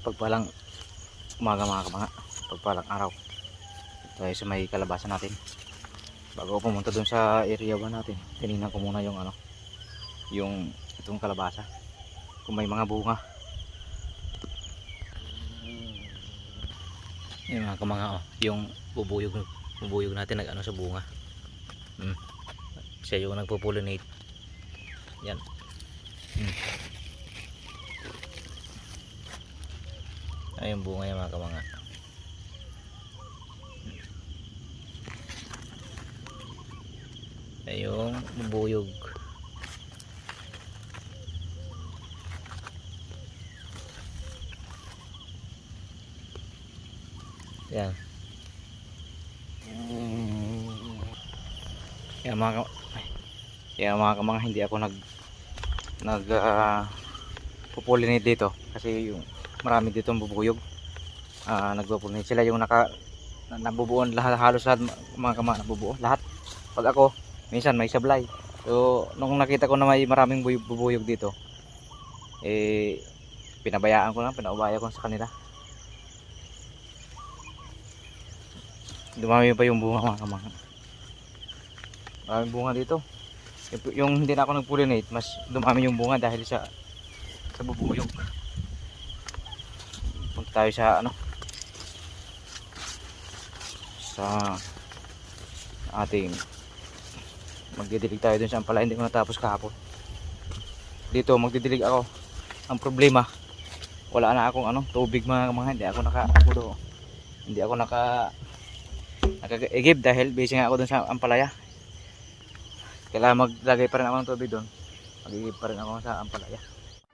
pagpalang umaga mga kamanga pagpalang araw tayo sa may kalabasan natin. Bago pumunta dun sa area 1 natin tinignan ko muna yung ano yung itong kalabasa. Kung may mga bunga. Yung mga kamanga oh, yung bubuyog bubuyog natin nag ano sa bunga. Hmm. siya yung nagpo-pollinate. Yan. Hmm. Ayun bunga yung mga kamanga. Ayun bubuyog. Yan. Yan mga ay. yan mga kamanga hindi ako nag nag uh, pupulinate dito. Kasi yung marami dito ang bubuyog. Uh, nagpupulinate sila yung naka na- nabubuon lahat halos lahat mga kamanga nabubuo lahat. Pag ako minsan may sablay. So nung nakita ko na may maraming buy- bubuyog dito eh pinabayaan ko lang pinaubaya ko sa kanila. Dumami pa yung bunga mga kamanga maraming bunga dito. Yung, hindi na ako nag-pollinate mas dumami yung bunga dahil sa sa bubuyog tayo sa ano sa ating magdidilig tayo dun sa ampala hindi ko natapos kahapon. Dito magdidilig ako. Ang problema wala na akong ano tubig mga mga hindi ako naka ako do, hindi ako naka naka-igib dahil busy nga ako dun sa ampalaya. Kailangan maglagay pa rin ako ng tubig doon magigib pa rin ako sa ampalaya.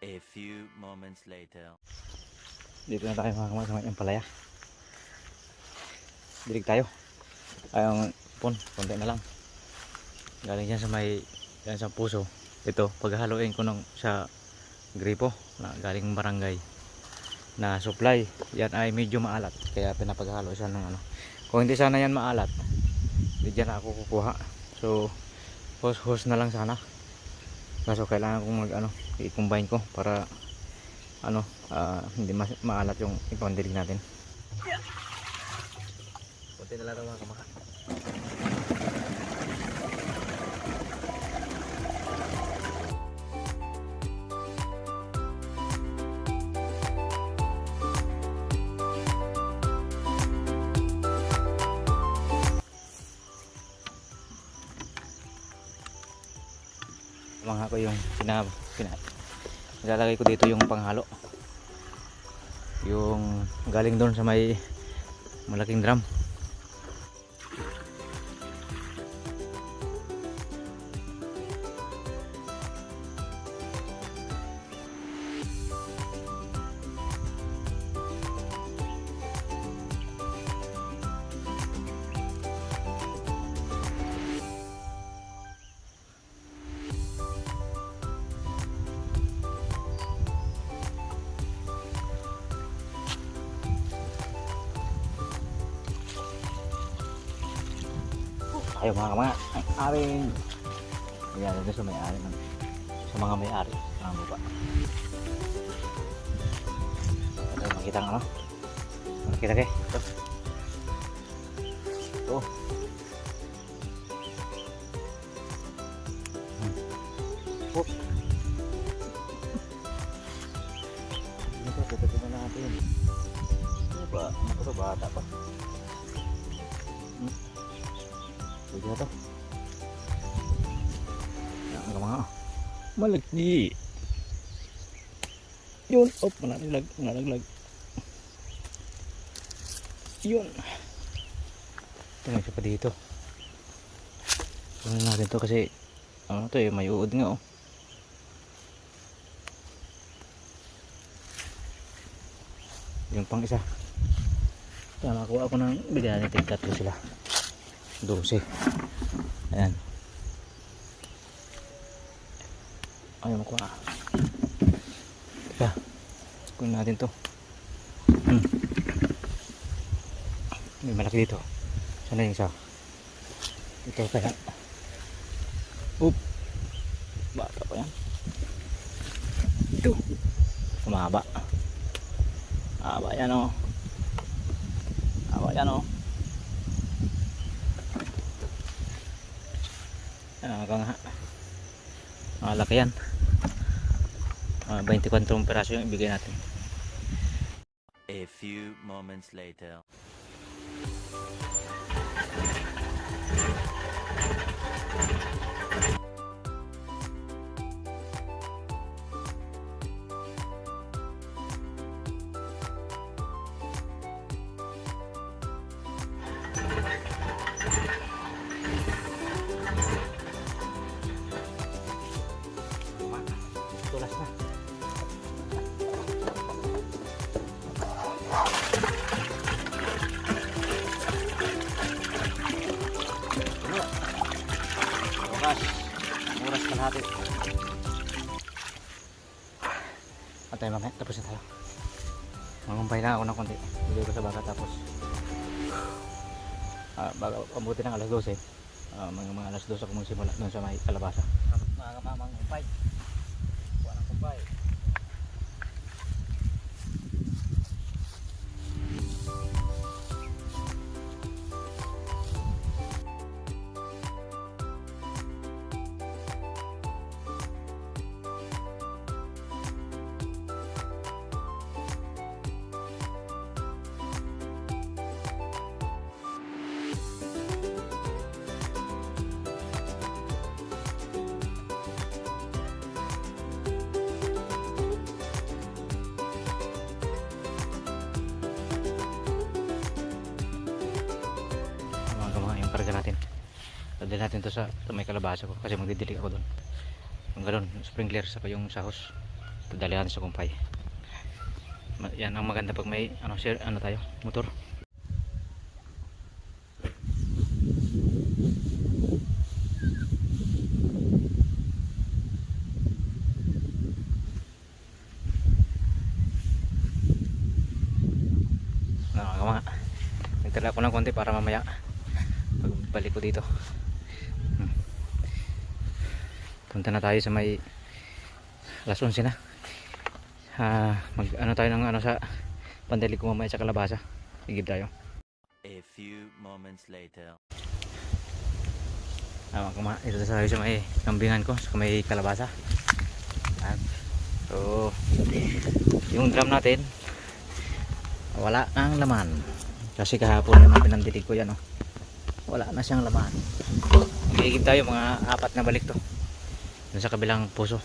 A few moments later. Dito na tayo mga kamay sa may ampalaya dilig tayo. Ayong pun konti na lang. Galing yan sa may yan sa puso. Ito paghahaluin ko ng sa gripo na galing barangay na supply. Yan ay medyo maalat kaya pinapaghalo siya ng ano. Kung hindi sana yan maalat hindi dyan ako kukuha. So hose hose na lang sana. Kaso kailangan kong mag ano i-combine ko para ano ah, hindi mas maalat yung ipandilig natin. Konti na lang mga kamaka. Mga ko yung pinab pina, nilalagay ko dito yung panghalo yung galing doon sa may malaking drum Ayaw mga mga ang aring Ayan, doon sa may-ari ng sa mga may-ari ng lupa. Ito makita ng ano? Makita kay. Ito. Ito. Hmm. Oh. Ito, ito, ito na natin. Ano ba? Ano ba? Bata pa. Hmm. Pwede na to. Yan ang mga malagdi. Yun. Oh, manalaglag. Manalaglag. Yun. May isa pa dito. Kunin natin to kasi ano to eh, may uod nga oh. Yung pang isa. Tama ko ako ng bigyan natin tatlo sila. 12 ayan. Ayaw makuha teka. Kunin natin to. Hmm. may malaki dito. Sana yung isa. Ito kaya oop. Bata pa yan. Ito kumaba Aba yan o. Aba yan o. Yan ang nga. Ah, laki yan. Ah, 24 peraso yung ibigay natin. A few moments later. Ng konti. Bigay ko sa baka tapos. Ah, baga, abuti ng alas 12. Ah, mga, mga alas 12 ako magsimula doon sa may kalabasa. Mga mamang umpay. Kuha ng kumpay. Dadali natin to sa, sa may kalabasa ko kasi magdidilig ako doon yung galon sprinkler sa yung sahos. Dadali natin sa kumpay yan ang maganda pag may ano, share, ano tayo motor. Nagtala ko ng konti para mamaya pagbalik ko dito. Punta na tayo sa may alas 11 na Ah, mag ano tayo ng ano sa pandalig ko mamaya sa kalabasa igib tayo A few moments later. ah, kuma ito tayo sa may kambingan ko sa may kalabasa Ayan. so yung drum natin wala nang laman kasi kahapon naman pinandilig ko yan oh. wala na siyang laman Magigib tayo mga apat na balik to dun sa kabilang puso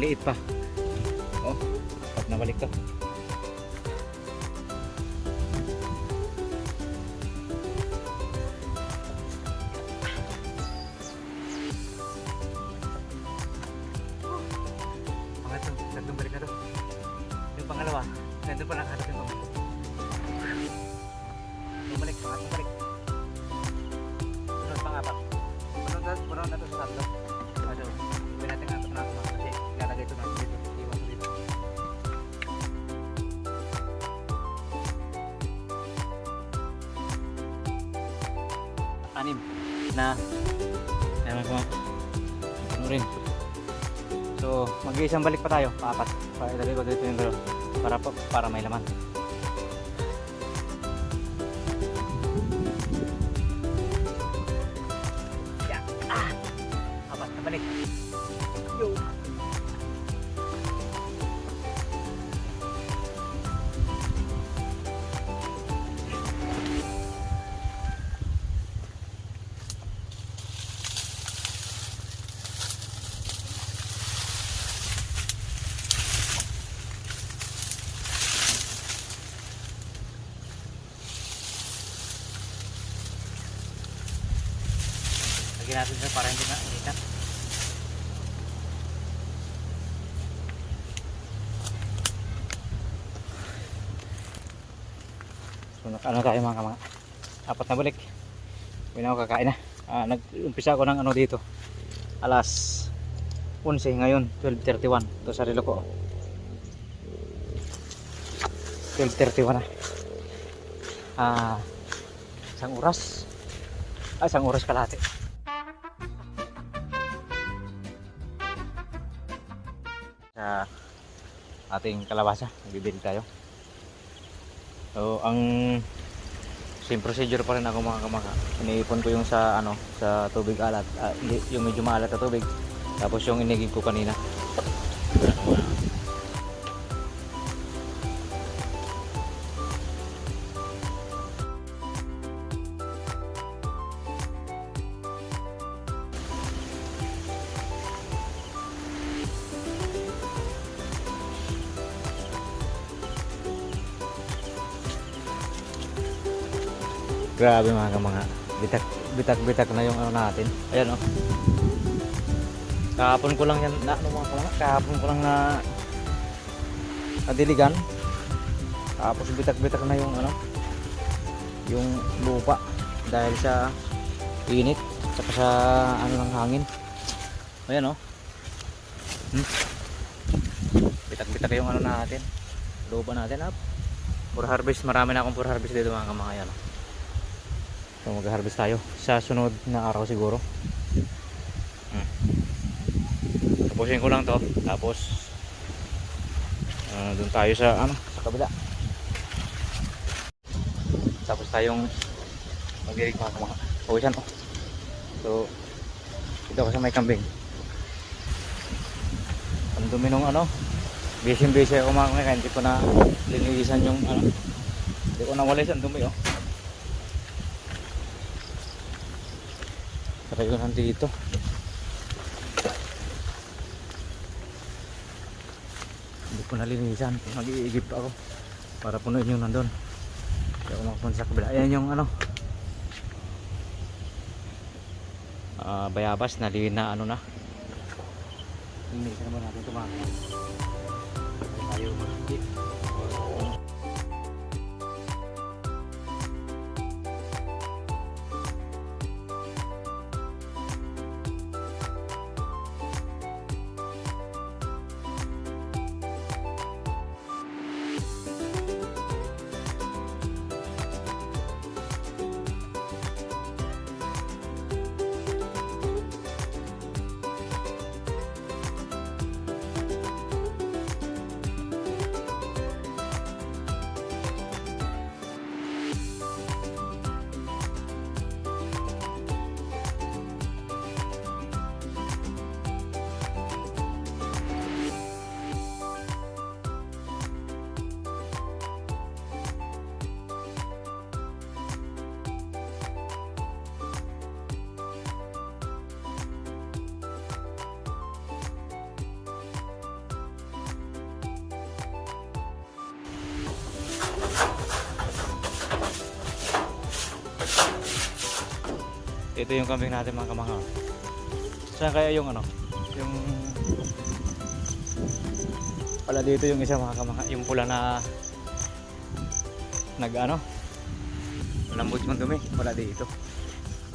liit pa. Oh, pag nabalik to. Na Ayan mga Ano rin. So, mag-iisang balik pa tayo. Paapat. Para ilagay ko dito yung dalawa. Para, pa- para may laman. Lagyan natin siya para hindi na initan. So, nak- ano tayo mga kamanga? Apat na balik. Hindi na ako kakain na. Ah, nag-umpisa ako ng ano dito. Alas 11 ngayon, 12.31. Ito sa relo ko. 12.31 na. Ah, isang oras. Ah, isang oras kalahati. Sa ating kalabasa, nagbibili tayo. So, ang same procedure pa rin ako mga kamaka. Iniipon ko yung sa ano, sa tubig alat, hindi, yung medyo maalat na tubig. Tapos yung inigig ko kanina. Grabe mga kamanga. Bitak, bitak, bitak na yung ano natin. Ayan oh. Kahapon ko lang yan, na, ano mga kamanga, kahapon ko lang na nadiligan. Tapos bitak, bitak na yung ano, yung lupa dahil sa init saka sa ano ng hangin. Ayan oh. Hmm. Bitak, bitak yung ano natin. Lupa natin up. For harvest, marami na akong for harvest dito mga kamanga yan. oh. So mag-harvest tayo sa sunod na araw siguro. Hmm. Tapusin ko lang to. Tapos ah, doon tayo sa ano, sa kabila. Tapos tayong magdirig mga mga pawisan to. So dito ako sa may kambing. Ang dumi nung ano, busy ako mga kaya hindi ko na linisan yung ano. Hindi ko na walis ang dumi oh. Tayo nandito. Hindi ko nalinisan. Mag-iigip ako. Para punuin yung nandun. Kaya ako makapunta sa kabila. Ayan yung ano. ah bayabas na na ano na. Linisan naman natin mga. Tayo mag-iigip. Ito yung kambing natin mga kamanga. Saan kaya yung ano? Yung wala dito yung isa mga kamanga, yung pula na nag ano? Lambot yung dumi, wala dito.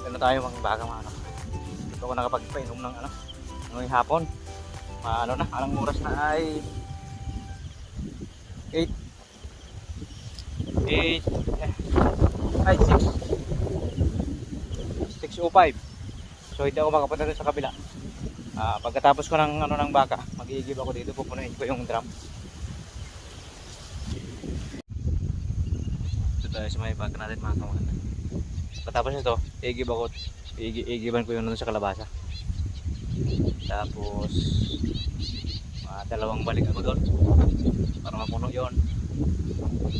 Ano tayo mga baga mga kamanga. Hindi ako nakapagpainom ng ano, ngayong hapon. Ah, ano na, anong oras na ay 8 8 eh, ay 6 6.05 So hindi ako makapunta sa kabila. Ah, Pagkatapos ko ng ano ng baka Mag-iigib ako dito, pupunuin ko yung drum. Ito tayo sa may baka natin mga kawan Pagkatapos nito, iigib ako Iigiban ko yun doon sa kalabasa. Tapos ah, Dalawang balik ako doon Para mapuno yon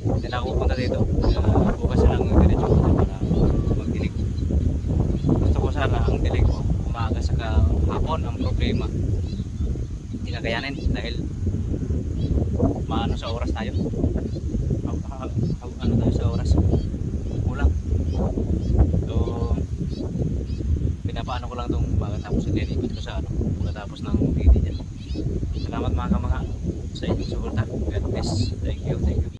hindi na ako pupunta dito. Uh, bukas na lang yung diretso ko dyan para magdilig. Gusto ko sana ang dilig ko umaga sa hapon ang problema. Hindi kakayanin dahil maano sa oras tayo. Ano tayo sa oras? Kulang. So, pinapaano ko lang itong pagkatapos sa ikot ko sa ano, pagkatapos ng video dyan. Salamat mga kamanga sa inyong suporta.